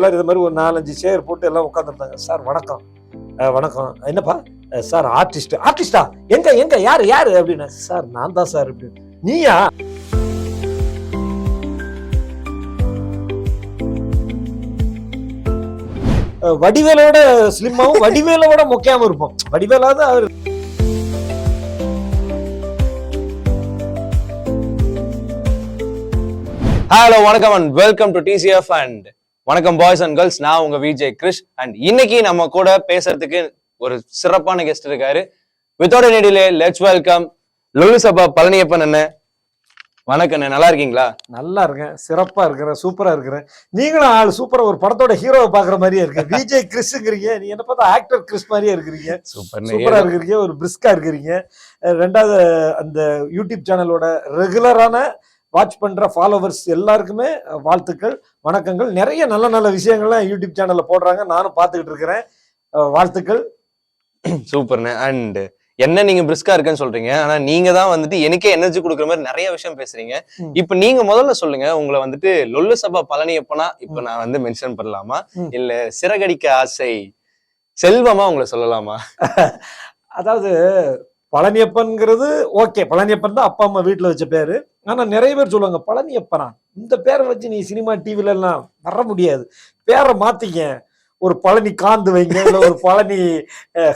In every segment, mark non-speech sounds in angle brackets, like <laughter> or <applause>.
எல்லாரும் இது மாதிரி ஒரு நாலஞ்சு சேர் போட்டு எல்லாம் உட்காந்துருந்தாங்க சார் வணக்கம். வணக்கம். என்னப்பா? சார் ஆர்டிஸ்ட் ஆர்டிஸ்டா எங்க எங்க? யாரு யாரு? அப்படின்னு. சார் நான் தான் சார். அப்படின்னு. நீயா? வடிவேலோட ஸ்லிம்மாவும் வடிவேலோட மொக்கையாம இருப்போம். வடிவேலாவது அவர் ஹலோ வணக்கம் and welcome to DCF and வணக்கம் பாய்ஸ் அண்ட் கேர்ள்ஸ் நான் உங்க விஜய் கிருஷ் அண்ட் இன்னைக்கு நம்ம கூட பேசுறதுக்கு ஒரு சிறப்பான கெஸ்ட் இருக்காரு. Without any delay let's welcome Lollu Sabha Palaniappan அண்ணன் வணக்கம் நல்லா இருக்கீங்களா? நல்லா இருக்கேன். சிறப்பா இருக்கிறேன். சூப்பரா இருக்கிறேன். நீங்களும் ஆள் சூப்பரா ஒரு படத்தோட ஹீரோவை பாக்குற மாதிரியே இருக்கு. <laughs> விஜய் கிறிஸ்ங்கிறீங்க நீ என்ன பார்த்தா ஆக்டர் கிறிஸ் மாதிரியே இருக்கிறீங்க. சூப்பரா இருக்கிறீங்க. ஒரு பிரிஸ்கா இருக்கிறீங்க. ரெண்டாவது அந்த யூடியூப் சேனலோட ரெகுலரான வாட்ச் பண்ற ஃபாலோவர்ஸ் எல்லாருக்குமே வாழ்த்துக்கள் வணக்கங்கள். நிறைய நல்ல நல்ல விஷயங்கள்லாம் யூடியூப் சேனல்ல போடுறாங்க. நானும் பார்த்துக்கிட்டு இருக்கிறேன். வாழ்த்துக்கள். சூப்பர்ண்ணே அண்ட் என்ன நீங்க பிரிஸ்கா இருக்கேன்னு சொல்றீங்க. ஆனா நீங்க தான் வந்துட்டு எனக்கே எனர்ஜி கொடுக்குற மாதிரி நிறைய விஷயம் பேசுறீங்க. இப்ப நீங்க முதல்ல சொல்லுங்க. உங்களை வந்துட்டு லொல்லு சபா பழனியப்பனா இப்ப. நான் வந்து மென்ஷன் பண்ணலாமா. இல்ல சிறகடிக்க ஆசை செல்வமா உங்களை சொல்லலாமா? <laughs> அதாவது பழனியப்பன்ங்கிறது ஓகே. பழனியப்பன் தான் அப்பா அம்மா வீட்டில் வச்ச பேர். ஆனால் நிறைய பேர் சொல்லுவாங்க பழனியப்பனா? இந்த பேரை வச்சு நீ சினிமா டிவிலல்லாம் வர முடியாது. பேரை மாற்றிக்க ஒரு பழனி காந்து வைங்க இல்ல ஒரு பழனி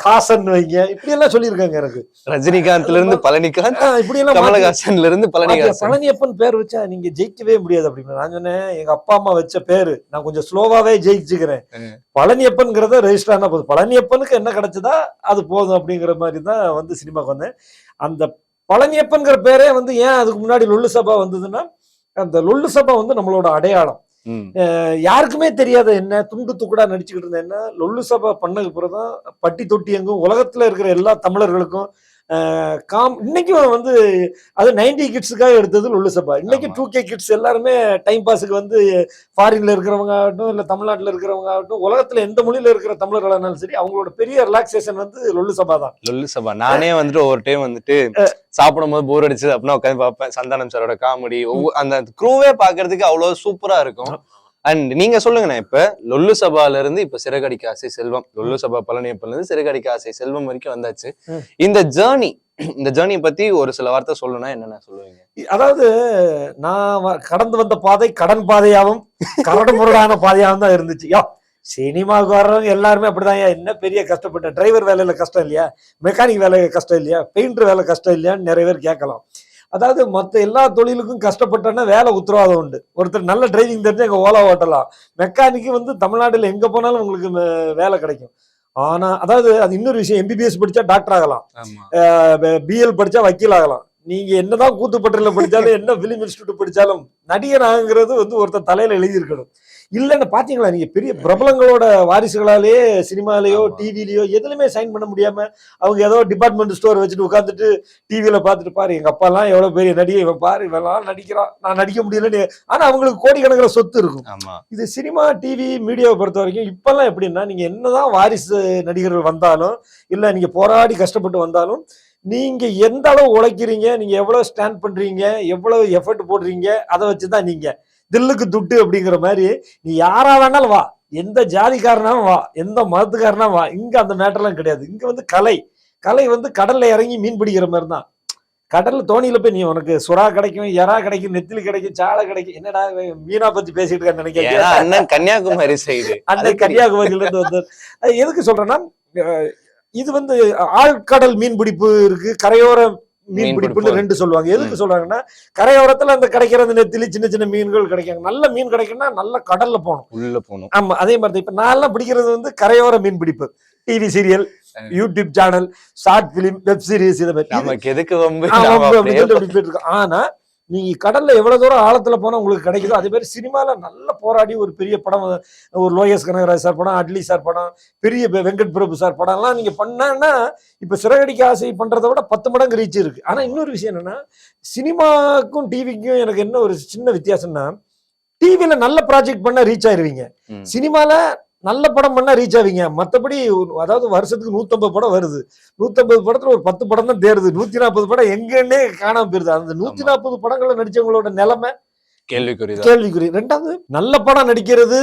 ஹாசன் வைங்க இப்படி எல்லாம் சொல்லியிருக்காங்க எனக்கு. ரஜினிகாந்த்ல இருந்து பழனிகாந்த் இப்படி எல்லாம் கமலஹாசன்ல இருந்து பழனிகாசன். பழனியப்பன் பேர் வச்சா நீங்க ஜெயிக்கவே முடியாது அப்படின்னு நான் சொன்னேன் எங்க அப்பா அம்மா வச்ச பேரு. நான் கொஞ்சம் ஸ்லோவாவே ஜெயிச்சுக்கிறேன். ம். பழனியப்பன்ங்கிறத ரெஜிஸ்டர் ஆனா போதும். பழனியப்பனுக்கு என்ன கிடைச்சதா? அது போதும் அப்படிங்கிற மாதிரி தான் வந்து சினிமாக்கு வந்தேன். அந்த பழனியப்பன்கிற பேரே வந்து ஏன் அதுக்கு முன்னாடி லொல்லு சபா வந்ததுன்னா அந்த லொல்லு சபா வந்து நம்மளோட அடையாளம். யாருக்குமே தெரியாத என்ன துண்டு துக்குடா நடிச்சுக்கிட்டு இருந்த என்ன லொல்லு சபா பண்ணதுக்கு பிறகு பட்டி தொட்டி எங்கும் உலகத்துல இருக்கிற எல்லா தமிழர்களுக்கும் காம் இன்னைக்கும் வந்து அது நைன்டி கிட்ஸுக்காக எடுத்தது லொல்லு சபா இன்னைக்கு. டூ கே கிட்ஸ் எல்லாருமே டைம் பாஸுக்கு வந்து ஃபாரின்ல இருக்கிறவங்க ஆகட்டும் இல்ல தமிழ்நாட்டுல இருக்கிறவங்க ஆகட்டும் உலகத்துல எந்த மொழியில இருக்கிற தமிழர்களா இருந்தாலும் சரி அவங்களோட பெரிய ரிலாக்ஸேஷன் வந்து லொல்லு சபா தான். லொல்லு சபா. நானே வந்துட்டு ஒவ்வொரு டைம் வந்துட்டு சாப்பிடும் போது போர் அடிச்சது அப்படின்னா உட்காந்து பார்ப்பேன். சந்தானம் சாரோட காமெடி அந்த க்ரூவே பாக்குறதுக்கு அவ்வளவு சூப்பரா இருக்கும். அண்ட் நீங்க சொல்லுங்கண்ணே இப்ப லொல்லு சபால இருந்து இப்ப சிறகடிக்க ஆசை செல்வம். லொல்லு சபா பழனியப்பன்ல இருந்து சிறகடிக்க ஆசை செல்வம் வரைக்கும் வந்தாச்சு. இந்த ஜேர்னி இந்த ஜேர்னி பத்தி ஒரு சில வார்த்தை சொல்லணும்னா என்னென்ன சொல்லுவீங்க? அதாவது நான் கடந்து வந்த பாதை கடன் பாதையாகவும் கரடு முரடான பாதையாகவும் தான் இருந்துச்சு. யோ சினிமாவுக்கு வர்றவங்க எல்லாருமே அப்படிதான். ஏன் என்ன பெரிய கஷ்டப்பட்ட டிரைவர் வேலையில கஷ்டம் இல்லையா? மெக்கானிக் வேலை கஷ்டம் இல்லையா? பெயிண்டர் வேலை கஷ்டம் இல்லையான்னு நிறைய பேர் கேட்கலாம். அதாவது மற்ற எல்லா தொழிலுக்கும் கஷ்டப்பட்டோன்னா வேலை உத்தரவாதம் உண்டு. ஒருத்தர் நல்ல டிரைவிங் தெரிஞ்சு எங்க ஓலா ஓட்டலாம். மெக்கானிக்கு வந்து தமிழ்நாட்டில் எங்க போனாலும் உங்களுக்கு வேலை கிடைக்கும். ஆனா அதாவது அது இன்னொரு விஷயம் எம்பிபிஎஸ் படிச்சா டாக்டர் ஆகலாம். பிஎல் படிச்சா வக்கீல் ஆகலாம். நீங்க என்னதான் கூத்துப்பட்டில படிச்சாலும் என்ன பிலிம் இன்ஸ்டியூட் படிச்சாலும் நடிகர் ஆகுங்கிறது வந்து ஒருத்தர் தலையில எழுதி இருக்கணும் இல்லைன்னு பாத்தீங்களா நீங்க பெரிய பிரபலங்களோட வாரிசுகளாலேயே சினிமாலேயோ. டிவிலயோ எதுலயுமே சைன் பண்ண முடியாம அவங்க ஏதோ டிபார்ட்மெண்ட் ஸ்டோர் வச்சுட்டு உட்காந்துட்டு டிவியில பார்த்துட்டு பாரு எங்க அப்பா எல்லாம் எவ்வளவு பெரிய நடிகை இவன் பாரு இவெல்லாம் நடிக்கிறான். நான் நடிக்க முடியலன்னு ஆனா அவங்களுக்கு கோடிக்கணக்கில் சொத்து இருக்கும். ஆமா. இது சினிமா டிவி மீடியாவை பொறுத்த வரைக்கும் இப்பெல்லாம் எப்படின்னா நீங்க என்னதான் வாரிசு நடிகர்கள் வந்தாலும் இல்ல நீங்க போராடி கஷ்டப்பட்டு வந்தாலும் நீங்க எந்த அளவு உழைக்கிறீங்க? நீங்க எவ்வளவு ஸ்டாண்ட் பண்றீங்க? எவ்வளவு எஃபர்ட் போடுறீங்க? அதை வச்சுதான் நீங்க தில்லுக்கு துட்டு அப்படிங்கிற மாதிரி நீ யாரா வேணாலும் வா. எந்த ஜாதிக்காரனாலும் வா. எந்த மதத்துக்காரனா வா. இங்க அந்த மேட்டர்லாம் கிடையாது. இங்க வந்து கலை. கலை வந்து கடல்ல இறங்கி மீன் பிடிக்கிற மாதிரி தான் கடல்ல தோணியில போய் நீ உனக்கு சுறா கிடைக்கும் எறா கிடைக்கும் நெத்திலி கிடைக்கும் சாலை கிடைக்கும். என்னடா மீனா பத்தி பேசிட்டு இருக்கான்னு ஏன்னா நினைக்கிறேன் அண்ணன் கன்னியாகுமரி சைடு அந்த கன்னியாகுமரியில இருந்து வந்தார் அது எதுக்கு சொல்றேன்னா இது வந்து ஆழ்கடல் மீன் பிடிப்பு இருக்கு கரையோர மீன் பிடிப்புன்னு பிடிப்பு. ரெண்டு சொல்லுவாங்க. எதுக்கு சொல்றாங்கன்னா கரையோரத்துல அந்த கிடைக்கிற அந்த நெத்திலி சின்ன சின்ன மீன்கள் கிடைக்கும் நல்ல மீன் கிடைக்கும்னா நல்ல கடல்ல போகணும். உள்ள போகணும். ஆமா அதே மாதிரி இப்ப நான் எல்லாம் பிடிக்கிறது வந்து கரையோர மீன் பிடிப்பு TV serial YouTube channel short film web series இதை பத்தி. நமக்கு எதுக்கு இருக்கோம். ஆனா நீங்க கடல்ல எவ்வளவு தூரம் ஆழத்துல போனா உங்களுக்கு கிடைக்குதோ அதே மாதிரி சினிமால நல்ல போராடி ஒரு பெரிய படம் ஒரு லோயஸ் கனகராஜ் சார் படம் அட்லி சார் படம் பெரிய வெங்கட் பிரபு சார் படம் எல்லாம் நீங்க பண்ணா இப்ப சிறகடிக்க ஆசை பண்றதை விட பத்து மடங்கு ரீச் இருக்கு ஆனா இன்னொரு விஷயம் என்னன்னா சினிமாக்கும் டிவிக்கும் எனக்கு என்ன ஒரு சின்ன வித்தியாசம்னா டிவில நல்ல ப்ராஜெக்ட் பண்ணா ரீச் ஆயிருவீங்க. சினிமால நல்ல படம் பண்ணா ரீச் ஆவீங்க. மத்தபடி ஒரு- அதாவது வருஷத்துக்கு நூத்தம்பது படம் வருது. நூத்தம்பது படத்துல ஒரு பத்து படம் தான் தேருது. நூத்தி நாற்பது படம் எங்கன்னே காணாம போயிருது. அந்த நூத்தி ஆமா. நாற்பது படங்கள்ல நடிச்சவங்களோட நிலைமை கேள்விக்குறிதான் கேள்விக்குறி. ரெண்டாவது நல்ல படம் நடிக்கிறது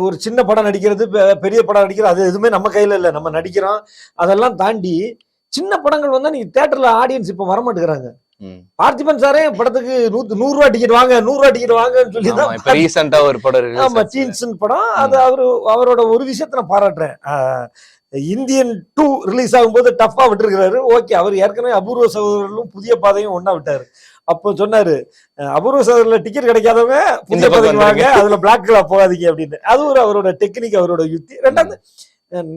ஒரு சின்ன படம் நடிக்கிறது பெரிய படம் நடிக்கிறது அது எதுவுமே நம்ம கையில இல்ல. நம்ம நடிக்கிறோம். அதெல்லாம் தாண்டி சின்ன படங்கள் வந்தா நீங்க தியேட்டர்ல ஆடியன்ஸ் இப்ப வரமாட்டேங்கிறாங்க. ம். பார்த்திபன் சாரே படத்துக்கு நூத்து நூறு ரூபா டிக்கெட் வாங்க நூறு ரூபா டிக்கெட் வாங்கன்னு சொல்லி தான் ரீசெண்டா ஒரு படம் ஆமா. டீன்ஸ் படம். அது அவரு அவரோட ஒரு விஷயத்த நான் பாராட்டுறேன். இந்தியன் டூ ரிலீஸ் ஆகும்போது டஃப்பா விட்டுருக்கிறாரு. ஓகே அவர் ஏற்கனவே அபூர்வ சகோதரர்களும் புதிய பாதையும் ஒண்ணா விட்டாரு. அப்போ சொன்னாரு அபூர்வ சகோதரர்ல டிக்கெட் கிடைக்காதவங்க புதிய பாதைக்கு வாங்க. அதுல பிளாக்ல போகாதீங்க அப்படின்னு. அது ஒரு அவரோட டெக்னிக் அவரோட யுக்தி ரெண்டாவது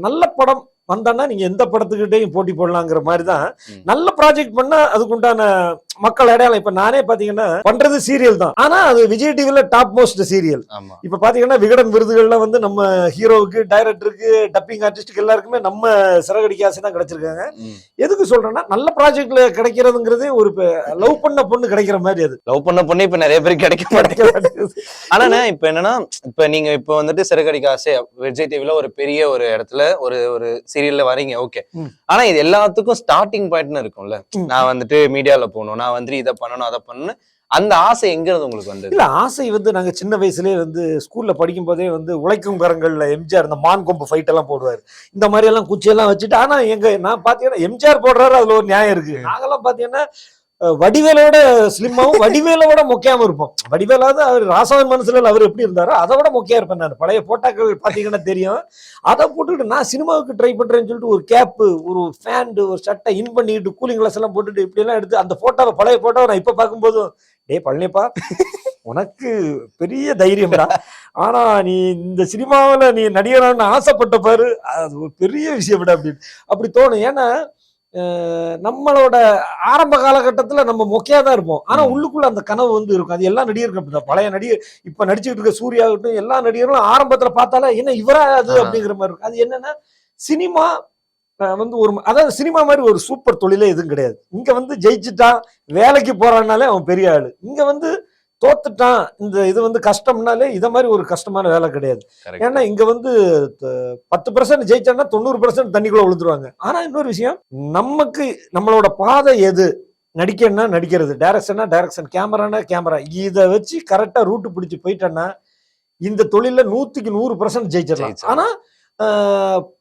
நல்ல படம். வந்தான்னா நீங்க எந்த படத்துக்கிட்டையும் போட்டி போடலாங்கிற மாதிரி தான். நல்ல ப்ராஜெக்ட் பண்ணா அதுக்குண்டான மக்கள் அடையாளம். இப்ப நானே பாத்தீங்கன்னா பண்றது சீரியல் தான். ஆனா அது விஜய் டிவில டாப் மோஸ்ட் சீரியல் ஆமா. இப்ப பாத்தீங்கன்னா விகடன் விருதுகள்ல வந்து நம்ம ஹீரோவுக்கு டைரக்டருக்கு டப்பிங் ஆர்டிஸ்டுக்கு எல்லாருக்குமே நம்ம சிறகடிக்க ஆசை தான் கிடைச்சிருக்காங்க. எதுக்கு சொல்றேன்னா நல்ல ப்ராஜெக்ட்ல கிடைக்கிறதுங்கிறதே ஒரு லவ் பண்ண பொண்ணு கிடைக்கிற மாதிரி அது. லவ் பண்ண பொண்ணு இப்ப நிறைய பேர் கிடைக்க மாட்டேங்குது. ஆனா இப்ப என்னன்னா இப்ப நீங்க இப்ப வந்துட்டு சிறகடிக்க ஆசை விஜய் டிவில ஒரு பெரிய ஒரு இடத்துல ஒரு ஒரு சீரியல்ல வரீங்க ஓகே. ஆனா இது எல்லாத்துக்கும் ஸ்டார்டிங் பாயிண்ட்னு இருக்கும்ல. நான் வந்துட்டு மீடியால போகணும் நான் வந்து இதை பண்ணணும் அதை பண்ணணும் அந்த ஆசை எங்க உங்களுக்கு வந்து இல்ல ஆசை வந்து நாங்க சின்ன வயசுலயே வந்து ஸ்கூல்ல படிக்கும் போதே வந்து உழைக்கும் கரங்கள்ல எம்ஜிஆர் இந்த மான் கொம்பு ஃபைட் எல்லாம் போடுவாரு. இந்த மாதிரி எல்லாம் குச்சியெல்லாம் வச்சுட்டு ஆனா எங்க நான் பாத்தீங்கன்னா எம்ஜிஆர் போடுறாரு அதுல ஒரு நியாயம் இருக்கு. நாங்கெல்லாம் பாத்தீங்கன்னா வடிவேலோட ஸ்லிம்மாவும் வடிவேலோட மொக்கையாம இருப்போம். வடிவேலாவது அவர் ராசவன் மனசுல அவர் எப்படி இருந்தாரோ அதை விட மொக்கையா இருப்பேன் நான். பழைய போட்டாக்கள் பாத்தீங்கன்னா தெரியும். அதை போட்டுட்டு நான் சினிமாவுக்கு ட்ரை பண்றேன்னு சொல்லிட்டு ஒரு கேப்பு ஒரு ஃபேண்டு ஒரு சட்டை இன் பண்ணிட்டு கூலிங் கிளாஸ் எல்லாம் போட்டுட்டு இப்படி எல்லாம் எடுத்து அந்த போட்டோவை பழைய போட்டோவை நான் இப்ப பார்க்கும்போது டே பழனிப்பா உனக்கு பெரிய தைரியம்டா. ஆனா நீ இந்த சினிமாவில் நீ நடிகரான்னு ஆசைப்பட்ட பாரு. அது ஒரு பெரிய விஷயம்டா அப்படின்னு. அப்படி தோணும். ஏன்னா நம்மளோட ஆரம்ப காலகட்டத்துல நம்ம மொக்கையா தான் இருப்போம். ஆனா ம். உள்ளுக்குள்ள அந்த கனவு வந்து இருக்கும். அது எல்லா நடிகருக்கும் அப்படிதான் பழைய நடிகர் இப்ப நடிச்சுட்டு இருக்க சூர்யா ஆகட்டும் எல்லா நடிகர்களும் ஆரம்பத்துல பார்த்தாலே என்ன இவரா அது. அப்படிங்கிற மாதிரி இருக்கும். அது என்னன்னா சினிமா வந்து ஒரு அதாவது சினிமா மாதிரி ஒரு சூப்பர் தொழிலே எதுவும் கிடையாது. இங்க வந்து ஜெயிச்சுட்டான் வேலைக்கு போறான்னாலே அவன் பெரிய ஆளு. இங்க வந்து தோத்துட்டான் இந்த இது வந்து கஷ்டம்னாலே இத மாதிரி ஒரு கஷ்டமான வேலை கிடையாது. ஏன்னா இங்க வந்து பத்து பர்சன்ட் ஜெயிச்சான்னா தொண்ணூறு பர்சன்ட் தண்ணிக்குள்ள விழுந்துருவாங்க. ஆனா இன்னொரு விஷயம் நமக்கு நம்மளோட பாதை எது? நடிக்கணும்னா நடிக்கிறது. டைரக்ஷனா டைரக்ஷன் கேமரானா கேமரா இதை வச்சு கரெக்டா ரூட்டு பிடிச்சு போயிட்டேன்னா இந்த தொழில நூத்துக்கு நூறு பர்சன்ட் ஜெயிச்சிடலாம். ஆனா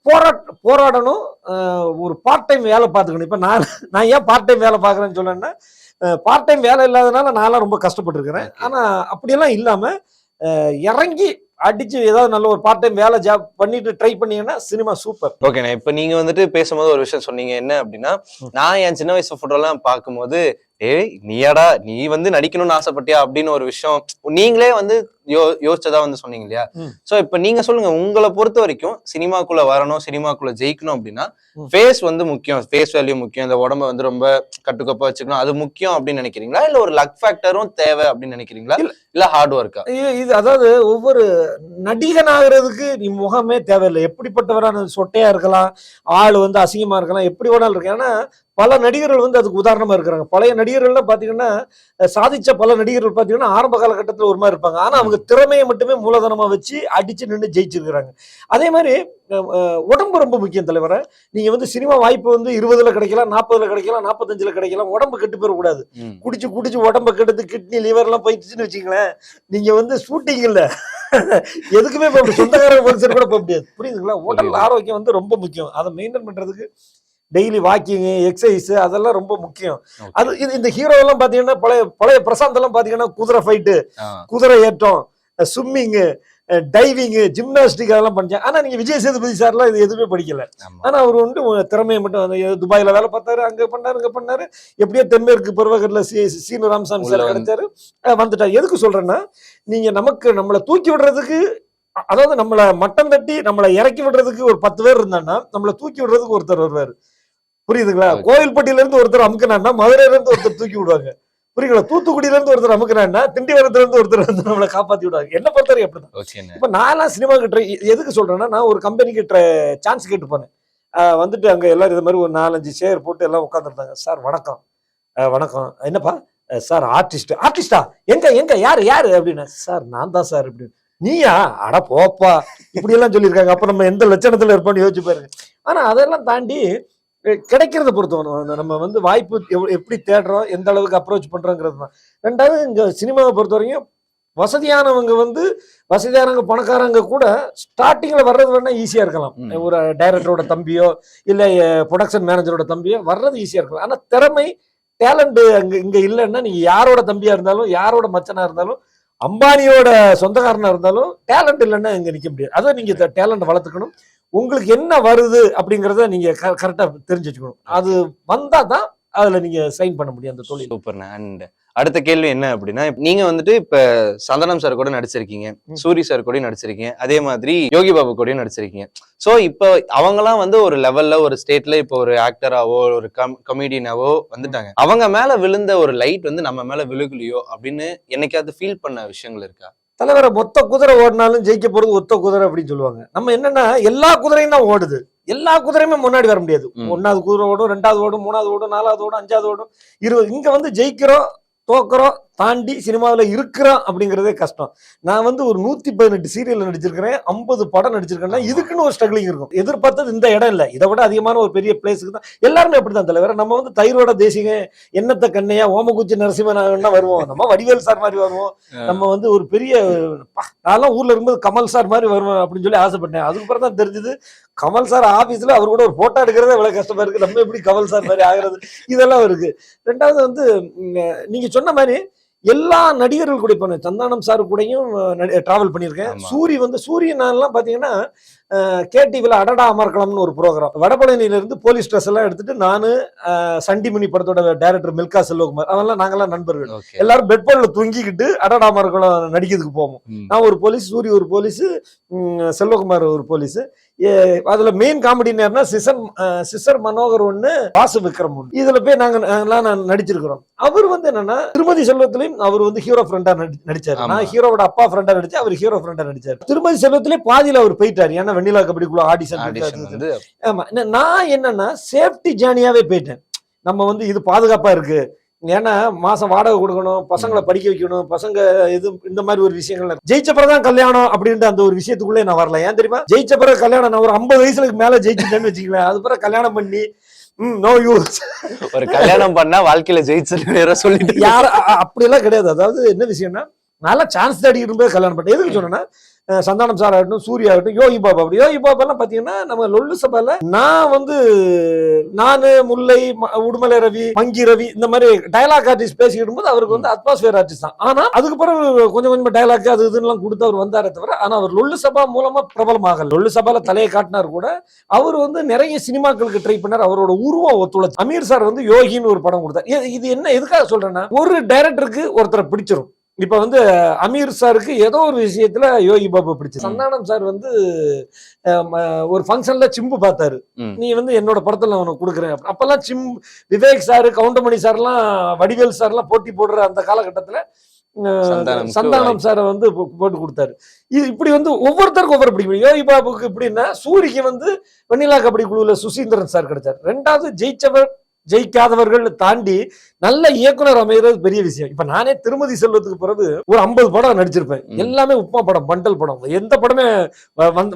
போராட் போராடணும். ஒரு பார்ட் டைம் வேலை பார்த்துக்கணும். இப்ப நான் நான் ஏன் பார்ட் டைம் வேலை பார்க்கறேன்னு சொன்னேன்னா பார்ட் டைம் வேலை இல்லாதனால நான்லாம் ரொம்ப கஷ்டப்பட்டிருக்கிறேன் Okay. ஆனா அப்படியெல்லாம் இல்லாம அஹ், இறங்கி அடிச்சு ஏதாவது நல்ல ஒரு பார்ட் டைம் வேலை ஜாப் பண்ணிட்டு ட்ரை பண்ணீங்கன்னா சினிமா சூப்பர் ஓகேண்ணா இப்ப நீங்க வந்துட்டு பேசும்போது ஒரு விஷயம் சொன்னீங்க. என்ன அப்படின்னா. நான் என் சின்ன வயசு போட்டோ எல்லாம் பார்க்கும்போது ஏய் நீயாடா நீ வந்து நடிக்கணும்னு ஆசைப்பட்டியா? அப்படின்னு ஒரு விஷயம் நீங்களே வந்து யோ யோசிச்சதா வந்து சொன்னீங்க இல்லையா. சோ இப்ப நீங்க சொல்லுங்க உங்களை பொறுத்த வரைக்கும் சினிமாக்குள்ள வரணும் சினிமாக்குள்ள ஜெயிக்கணும் அப்படின்னா. ஃபேஸ் வந்து முக்கியம். ஃபேஸ் வேல்யூ முக்கியம். இந்த உடம்ப வந்து ரொம்ப கட்டுக்கோப்பா வச்சுக்கணும். அது முக்கியம் அப்படின்னு நினைக்கிறீங்களா? இல்ல ஒரு லக் ஃபேக்டரும் தேவை அப்படின்னு நினைக்கிறீங்களா? இல்ல. ஹார்ட் ஒர்க்கா இது அதாவது ஒவ்வொரு நடிகனாகிறதுக்கு நீ முகமே தேவையில்லை. எப்படிப்பட்டவரான சொட்டையா இருக்கலாம் ஆள் வந்து அசிங்கமா இருக்கலாம் எப்படி வேணாலும் இருக்கு ஏன்னா பல நடிகர்கள் வந்து அதுக்கு உதாரணமா இருக்கிறாங்க. பழைய நடிகர்கள்லாம் பாத்தீங்கன்னா சாதிச்ச பல நடிகர்கள் பாத்தீங்கன்னா ஆரம்ப காலகட்டத்துல ஒரு மாதிரி இருப்பாங்க. ஆனா அவங்க திறமையை மட்டுமே மூலதனமா வச்சு அடிச்சு நின்று ஜெயிச்சிருக்கிறாங்க. அதே மாதிரி உடம்பு ரொம்ப முக்கியம் தலைவரை. நீங்க வந்து சினிமா வாய்ப்பு வந்து இருபதுல கிடைக்கலாம் நாற்பதுல கிடைக்கலாம் நாற்பத்தஞ்சுல கிடைக்கலாம் உடம்பு கெட்டு போயிடக்கூடாது. குடிச்சு குடிச்சு உடம்ப கெடுத்து கிட்னி லிவர் எல்லாம் போயிடுச்சுன்னு வச்சுங்களேன் நீங்க வந்து ஷூட்டிங் இல்ல. எதுக்குமே சொந்தக்கார ஃபங்க்ஷன் கூட போக முடியாது. புரியுதுங்களா? உடல். ஆரோக்கியம் வந்து ரொம்ப முக்கியம். அதை மெயின்டைன் பண்றதுக்கு டெய்லி வாக்கிங் எக்ஸசைஸ் அதெல்லாம் ரொம்ப முக்கியம். அது இது இந்த ஹீரோ எல்லாம் பாத்தீங்கன்னா பழைய பழைய பிரசாந்த் எல்லாம் பாத்தீங்கன்னா குதிரை ஃபைட்டு. குதிரை ஏற்றம் ஸ்விம்மிங் டைவிங் ஜிம்னாஸ்டிக் அதெல்லாம் படிச்சேன் ஆனா நீங்க விஜய் சேதுபதி சார்லாம் இது எதுவுமே படிக்கல ஆமா. ஆனா அவர் வந்து திறமையை மட்டும் அந்த துபாயில வேலை பார்த்தாரு அங்க பண்ணாரு இங்க பண்ணாரு எப்படியோ தென்மேற்கு பருவகர்ல சி சீனு ராமசாமி சார் வந்து- கிடைச்சாரு வந்துட்டார் எதுக்கு சொல்றேன்னா நீங்க நமக்கு நம்மளை தூக்கி விடுறதுக்கு அதாவது நம்மள மட்டம் தட்டி நம்மளை இறக்கி விடுறதுக்கு ஒரு பத்து பேர் இருந்தாங்கன்னா நம்மளை தூக்கி விடுறதுக்கு ஒருத்தர் வருவாரு புரியுதுங்களா. கோயில்பட்டியில இருந்து ஒருத்தர் அமுக்குனான்னா மதுரையில இருந்து ஒருத்தர் தூக்கி விடுவாங்க. புரியுங்களா தூத்துக்குடியில இருந்து ஒருத்தர் அமுக்குனான்னா திண்டிவனத்துல இருந்து ஒருத்தர் வந்து நம்மளை காப்பாத்தி விடுவாங்க. என்ன பொறுத்தவரைக்கும் அப்படிதான். இப்ப நான்லாம் சினிமாக்கு ட்ரை எதுக்கு சொல்றேன்னா நான் ஒரு கம்பெனிக்கு ட்ரை சான்ஸ் கேட்டு போனேன். வந்துட்டு அங்க எல்லாரும் இது மாதிரி ஒரு நாலஞ்சு சேர் போட்டு எல்லாம் உட்காந்துருந்தாங்க சார் வணக்கம். வணக்கம். என்னப்பா? சார் ஆர்டிஸ்ட் ஆர்டிஸ்டா எங்க எங்க? யாரு யாரு? அப்படின்னு. சார் நான் தான் சார். அப்படின்னு. நீயா? அட போப்பா. இப்படி எல்லாம் சொல்லியிருக்காங்க. அப்ப நம்ம எந்த லட்சணத்துல இருப்போம்னு யோசிச்சு பாருங்க. ஆனா அதெல்லாம் தாண்டி கிடைக்கிறத பொறுத்தவரை நம்ம வந்து வாய்ப்பு எப்படி தேடுறோம் எந்த அளவுக்கு அப்ரோச் பண்றோங்கிறது தான். ரெண்டாவது இங்க சினிமாவை பொறுத்த வரைக்கும் வசதியானவங்க வந்து வசதியானவங்க பணக்காரங்க கூட ஸ்டார்டிங்ல வர்றது வேணா ஈஸியா இருக்கலாம். ஒரு டைரக்டரோட தம்பியோ இல்ல ப்ரொடக்ஷன் மேனேஜரோட தம்பியோ வர்றது ஈஸியா இருக்கலாம். ஆனா திறமை டேலண்ட் அங்க இங்க இல்லைன்னா நீங்க யாரோட தம்பியா இருந்தாலும் யாரோட மச்சனா இருந்தாலும் அம்பானியோட சொந்தக்காரனா இருந்தாலும் டேலண்ட் இல்லைன்னா இங்க நிக்க முடியாது. அதை நீங்க டேலண்ட் வளர்த்துக்கணும். உங்களுக்கு என்ன வருது அப்படிங்கறத நீங்க கரெக்டா தெரிஞ்சு வச்சுக்கணும். அது வந்தா தான் அதுல நீங்க சைன் பண்ண முடியும் அந்த தொழில். சூப்பர்ண்ணே அண்ட் அடுத்த கேள்வி என்ன அப்படின்னா நீங்க வந்துட்டு இப்ப சந்தனம் சார் கூட நடிச்சிருக்கீங்க. சூரி சார் கூட நடிச்சிருக்கீங்க அதே மாதிரி யோகி பாபு கூடயும் நடிச்சிருக்கீங்க. சோ இப்போ அவங்கலாம் வந்து ஒரு லெவல்ல ஒரு ஸ்டேட்ல இப்போ ஒரு ஆக்டராவோ ஒரு கம் கமெடியனாவோ வந்துட்டாங்க. அவங்க மேல விழுந்த ஒரு லைட் வந்து நம்ம மேல விழுகலையோ அப்படின்னு என்னைக்காவது ஃபீல் பண்ண விஷயங்கள் இருக்கா? தலைவரை மொத்த குதிரை ஓடினாலும் ஜெயிக்க போறது ஒத்த குதிரை அப்படின்னு சொல்லுவாங்க. நம்ம என்னன்னா எல்லா குதிரையும் தான் ஓடுது. எல்லா குதிரையுமே முன்னாடி வர முடியாது. ஒன்னாவது குதிரை ஓடும் ரெண்டாவது ஓடும் மூணாவது ஓடும் நாலாவது ஓடும் அஞ்சாவது ஓடும் இருபது. இங்க வந்து ஜெயிக்கிறோம் தோக்குறோம் தாண்டி சினிமாவில் இருக்கிறோம் அப்படிங்கிறதே கஷ்டம். நான் வந்து ஒரு நூத்தி பதினெட்டு சீரியல் நடிச்சிருக்கிறேன் ஐம்பது படம் நடிச்சிருக்கேன்னா. இதுக்குன்னு ஒரு ஸ்ட்ரகிளிங் இருக்கும். எதிர்பார்த்தது இந்த இடம் இல்லை. இதை விட அதிகமான ஒரு பெரிய பிளேஸுக்கு தான் எல்லாருமே அப்படிதான் தலைவர். நம்ம வந்து தயிரோட தேசிக எண்ணத்தை கண்ணையா ஓமகுச்சி நரசிம்மனா வருவோம். நம்ம வடிவேல் சார் மாதிரி வருவோம். நம்ம வந்து ஒரு பெரிய நான்லாம் ஊர்ல இருக்கும்போது கமல் சார் மாதிரி வருவேன் அப்படின்னு சொல்லி ஆசைப்பட்டேன். அதுக்கப்புறம் தான் தெரிஞ்சது கமல் சார் ஆபீஸ்ல அவர் கூட ஒரு போட்டோ எடுக்கிறதே இவ்வளவு கஷ்டமா இருக்கு. நம்ம எப்படி கமல் சார் மாதிரி ஆகுறது? இதெல்லாம் இருக்கு. ரெண்டாவது வந்து ம், நீங்க சொன்ன மாதிரி எல்லா நடிகர்கள் கூட இப்போ சந்தானம் சார் கூடயும் டிராவல் பண்ணியிருக்கேன். சூரி வந்து சூரியன் நான்லாம் கேடிவில அடடா அமர்கலம்னு ஒரு ப்ரோக்ராம் வடபழனியில இருந்து போலீஸ் ட்ரெஸ் எல்லாம் எடுத்துட்டு நானு சண்டிமணி படத்தோட டைரக்டர் மில்கா செல்வகுமார் அவெல்லாம் நாங்கெல்லாம் நண்பர்கள். எல்லாரும் பெட் பெட்ல தூங்கிக்கிட்டு அடடா மரக்குளம் நடிக்கிறதுக்கு போவோம். நான் ஒரு போலீஸ் சூரி ஒரு போலீஸ் செல்வகுமார் ஒரு போலீஸ் அதுல மெயின் காமெடி நேரம்னா சிசர் சிசர் மனோகர் ஒண்ணு வாசு விக்ரம் ஒண்ணு. இதுல போய் நாங்க நான் நடிச்சிருக்கிறோம். அவர் வந்து என்னன்னா திருமதி செல்வத்திலையும் அவர் வந்து ஹீரோ ஃப்ரெண்டா நடிச்சாரு. நான் ஹீரோவோட அப்பா ஃப்ரெண்டா நடிச்சேன் அவர் ஹீரோ ஃப்ரெண்டா நடிச்சாரு. திருமதி செல்வத்திலே பாதியில அவர் போயிட்டாரு. ஏன்னா வெண்ணிலா கபடிக்குள்ள ஆடிஷன் வந்து ஆமா நான் என்னன்னா சேஃப்டி ஜேர்னியாவே போயிட்டேன். நம்ம வந்து இது பாதுகாப்பா இருக்கு. ஏன்னா மாசம் வாடகை கொடுக்கணும் பசங்களை படிக்க வைக்கணும் பசங்க இது இந்த மாதிரி ஒரு விஷயங்கள் ஜெயிச்ச பிறகுதான் கல்யாணம் அப்படின்ற அந்த ஒரு விஷயத்துக்குள்ளே நான் வரல. ஏன் தெரியுமா? ஜெயிச்ச பிறகு கல்யாணம் நான் ஒரு ஐம்பது வயசுக்கு மேல ஜெயிச்சுட்டேன்னு வச்சுக்கலாம் அது பிறகு கல்யாணம் பண்ணி ம் நோ யூஸ் ஒரு கல்யாணம் பண்ணா வாழ்க்கையில ஜெயிச்சு சொல்லிட்டு யார அ- அ- அப்படியெல்லாம் கிடையாது. அதாவது என்ன விஷயம்னா நல்லா சான்ஸ் தேடிக்கிட்டு இருக்கும்போது கல்யாணம் பண்ணேன் எதுக்கு சொன்னேன்னா சந்தானம் சார் ஆகட்டும் சூர்யா ஆகட்டும் யோகி பாபா அப்படி யோகி பாபா எல்லாம் பாத்தீங்கன்னா நம்ம லொல்லு சபால நான் வந்து நானு முல்லை உடுமலை ரவி மங்கி ரவி இந்த மாதிரி டயலாக் ஆர்டிஸ்ட் பேசிக்கிட்டு போது அவருக்கு வந்து அட்மாஸ்பியர் ஆர்டிஸ்ட் தான். ஆனா அதுக்கு பிறகு கொஞ்சம் கொஞ்சமா டயலாக் அது இதுன்னு கொடுத்து அவர் வந்தாரே தவிர ஆனா அவர் லொல்லு சபா மூலமா பிரபலமாகல. லொல்லு சபால தலையை காட்டினார் கூட அவர் வந்து நிறைய சினிமாக்களுக்கு ட்ரை பண்ணார். அவரோட உருவம் ஒத்துழைச்சு அமீர் சார் வந்து யோகின்னு ஒரு படம் கொடுத்தார். இது- இது என்ன எதுக்காக சொல்றேன்னா ஒரு டைரக்டருக்கு ஒருத்தரை பிடிச்சிரும். இப்ப வந்து அமீர் சாருக்கு ஏதோ ஒரு விஷயத்துல யோகி பாபு பிடிச்சு. சந்தானம் சார் வந்து ஒரு ஃபங்க்ஷன்ல சிம்பு பார்த்தாரு. நீ வந்து என்னோட படத்துல நான் உனக்கு கொடுக்குறேன். அப்ப- அப்பெல்லாம் சிம் விவேக் சார் கவுண்டமணி சார்லாம் வடிவேல் சார்லாம் போட்டி போடுற அந்த காலகட்டத்துல சந்தானம் சாரை வந்து போட்டு கொடுத்தாரு. இது இப்படி வந்து ஒவ்வொருத்தருக்கும் ஒவ்வொரு பிடிக்கும். யோகி பாபுக்கு எப்படின்னா சூரிக்கு வந்து வெண்ணிலா கபடி குழுவுல சுசீந்திரன் சார் கிடைச்சார். ரெண்டாவது ஜெயிச்சவர் ஜெயிக்காதவர்கள் தாண்டி நல்ல இயக்குனர் அமைகிறது பெரிய விஷயம். இப்ப நானே திருமதி செல்வத்துக்கு பிறகு ஒரு ஐம்பது படம் நடிச்சிருப்பேன். எல்லாமே உப்மா படம் பண்டல் படம். எந்த படமே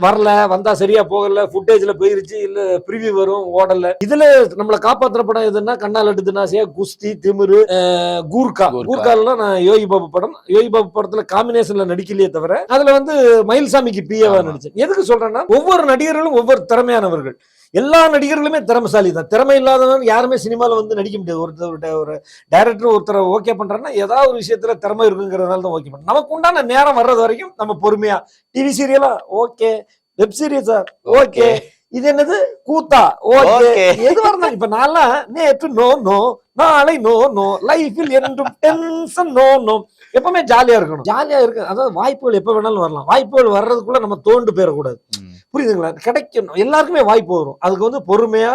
வரல வந்தா சரியா போகல ஃபுட்டேஜ்ல போயிருச்சு இல்ல ப்ரிவியூ வரும் ஓடல. இதுல நம்மள காப்பாத்துற படம் எதுன்னா கண்ணால் எடுத்துனாசியா குஸ்தி திமிரு அஹ், கூர்கா. கூர்கா. கூர்காலாம் நான் யோகி பாபு படம். யோகி பாபு படத்துல காம்பினேஷன்ல நடிக்கலையே தவிர அதுல வந்து மயில்சாமிக்கு பிஏவா. நடிச்சேன். எதுக்கு சொல்றேன்னா ஒவ்வொரு நடிகர்களும் ஒவ்வொரு திறமையானவர்கள். எல்லா நடிகர்களுமே திறமைசாலி தான். திறமை இல்லாதவன் யாருமே சினிமால வந்து நடிக்க முடியாது. ஒருத்தர் ஒரு- டைரக்டர் ஒருத்தரை ஓகே பண்றாருன்னா ஏதாவது ஒரு விஷயத்துல திறமை இருக்குங்கிறதுனால தான் ஓகே பண்ண நமக்கு உண்டான நேரம் வர்றது வரைக்கும் நம்ம பொறுமையா. டிவி சீரியலா ஓகே வெப் சீரிஸா ஓகே இது என்னது? கூத்தா? ஓகே. எது வரணும் இப்ப நான்லாம் நேற்று நோ நோ நாளை நோ நோ லைஃபில் என்றும் டென்ஷன் நோ நோ. எப்பவுமே ஜாலியா இருக்கணும். ஜாலியா இருக்கு. அதாவது வாய்ப்புகள் எப்ப வேணாலும் வரலாம். வாய்ப்புகள் வர்றதுக்குள்ள நம்ம தோண்டு போயிடக்கூடாது. புரியுதுங்களா? கிடைக்கணும். எல்லாருக்குமே வாய்ப்பு வரும். அதுக்கு வந்து பொறுமையா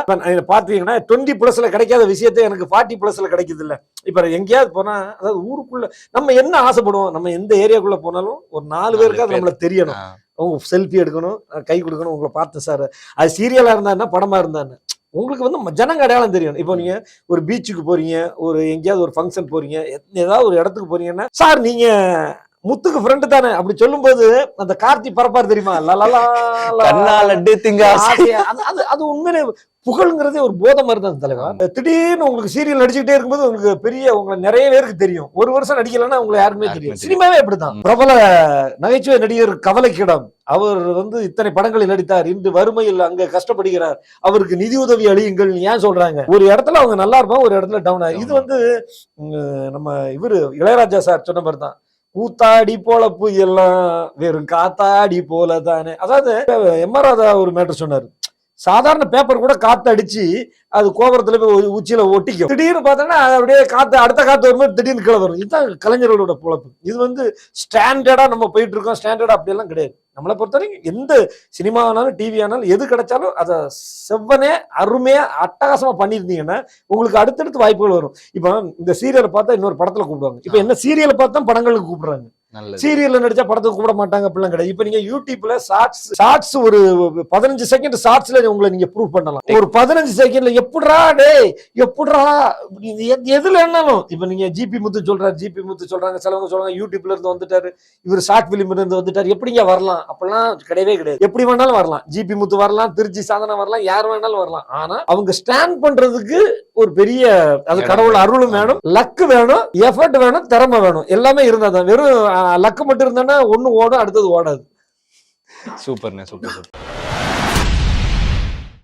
பாத்தீங்கன்னா டுவெண்ட்டி பிளஸ்ல கிடைக்காத விஷயத்த எனக்கு ஃபார்ட்டி பிளஸ்ல கிடைக்குது இல்ல இப்ப எங்கேயாவது போனா அதாவது ஊருக்குள்ள நம்ம என்ன ஆசைப்படுவோம்? நம்ம எந்த ஏரியாக்குள்ள போனாலும் ஒரு நாலு நாலு பேருக்கு அது பேர். நம்மள தெரியணும். ஆ. உங்க செல்ஃபி எடுக்கணும் கை கொடுக்கணும் உங்களை பார்த்து சார். அது சீரியலா இருந்தா என்ன படமா இருந்தா என்ன? உங்களுக்கு வந்து ஜனங்க அடையாளம் தெரியும். இப்போ நீங்க ஒரு பீச்சுக்கு போறீங்க ஒரு எங்கேயாவது ஒரு ஃபங்க்ஷன் போறீங்க ஏதாவது ஒரு இடத்துக்கு போறீங்கன்னா சார் நீங்க முத்துக்கு ஃப்ரெண்டு தானே? அப்படி சொல்லும்போது அந்த கார்த்தி பரப்பார் தெரியுமா. அது- அது உண்மையிலே புகழ்ங்கிறதே ஒரு போதை மாதிரி தான் தலைவா. திடீர்னு உங்களுக்கு சீரியல் நடிச்சுக்கிட்டே இருக்கும்போது உங்களுக்கு பெரிய உங்களை நிறைய பேருக்கு தெரியும். ஒரு வருஷம் நடிக்கலன்னா உங்களுக்கு யாருமே தெரியும். சினிமாவே அப்படிதான். பிரபல நகைச்சுவை நடிகர் கவலைக்கிடம். அவர் வந்து இத்தனை படங்களில் நடித்தார். இன்று வறுமையில் அங்க கஷ்டப்படுகிறார். அவருக்கு நிதி உதவி அளியுங்கள் ஏன் சொல்றாங்க? ஒரு இடத்துல அவங்க நல்லா இருப்பாங்க ஒரு இடத்துல டவுன் ஆகும் இது வந்து நம்ம இவரு இளையராஜா சார் சொன்ன மாதிரி தான் கூத்தாடி போல எல்லாம் வெறும் காத்தாடி போல தானே. அதாவது எம்ஆர் ராதா ஒரு மேட்டர் சொன்னாரு. சாதாரண பேப்பர் கூட காத்து அடிச்சு அது கோபுரத்துல போய் உச்சியில ஒட்டிக்கும். திடீர்னு பார்த்தோன்னா அப்படியே காத்து அடுத்த காத்து வரும்போது திடீர்னு கீழே வரும். இதுதான் கலைஞர்களோட பொழப்பு. இது வந்து ஸ்டாண்டர்டா நம்ம போயிட்டு இருக்கோம். ஸ்டாண்டர்டா அப்படியெல்லாம் கிடையாது. நம்மளை பொறுத்த வரைக்கும் எந்த சினிமா ஆனாலும் டிவி ஆனாலும் எது கிடைச்சாலும் அதை செவ்வனே அருமையா அட்டகாசமா பண்ணியிருந்தீங்கன்னா உங்களுக்கு அடுத்தடுத்து வாய்ப்புகள் வரும். இப்போ இந்த சீரியலை பார்த்தா இன்னொரு படத்துல கூப்பிடுவாங்க. இப்போ என்ன சீரியலை பார்த்தா படங்களுக்கு கூப்பிடுறாங்க. சீரியல்ல நடிச்சா படத்துக்கு கூப்பிட மாட்டாங்க அப்படிலாம் கிடையாது. இப்போ நீங்க யூடியூப்ல ஷார்ட்ஸ் ஷார்ட்ஸ் ஒரு பதினஞ்சு செகண்ட் ஷார்ட்ஸ்ல உங்களை நீங்க ப்ரூவ் பண்ணலாம். ஒரு பதினஞ்சு செகண்ட்ல எப்படிடா இது எது- எதுல என்னாலும் இப்போ நீங்க ஜிபி முத்து சொல்றாரு ஜிபி முத்து சொல்றாங்க சிலவங்க சொல்றாங்க யூடியூப்ல இருந்து வந்துட்டாரு இவர் ஷார்ட் பிலிம்ல இருந்து வந்துட்டாரு எப்படிங்க வரலாம்? அப்படிலாம் கிடையவே கிடையாது. எப்படி வேணாலும் வரலாம். ஜிபி முத்து வரலாம் திருச்சி சாதனா வரலாம் யார் வேணாலும் வரலாம். ஆனா அவங்க ஸ்டாண்ட் பண்றதுக்கு ஒரு பெரிய அது கடவுள். அருளும் வேணும் லக்கு வேணும் எஃபர்ட் வேணும் திறமை வேணும். எல்லாமே இருந்தா தான் வெறும் லக்கு மட்டும் இருந்தானா ஒண்ணு ஓடும் அடுத்தது ஓடாது. சூப்பர்ண்ணே சூப்பர் சூப்பர்.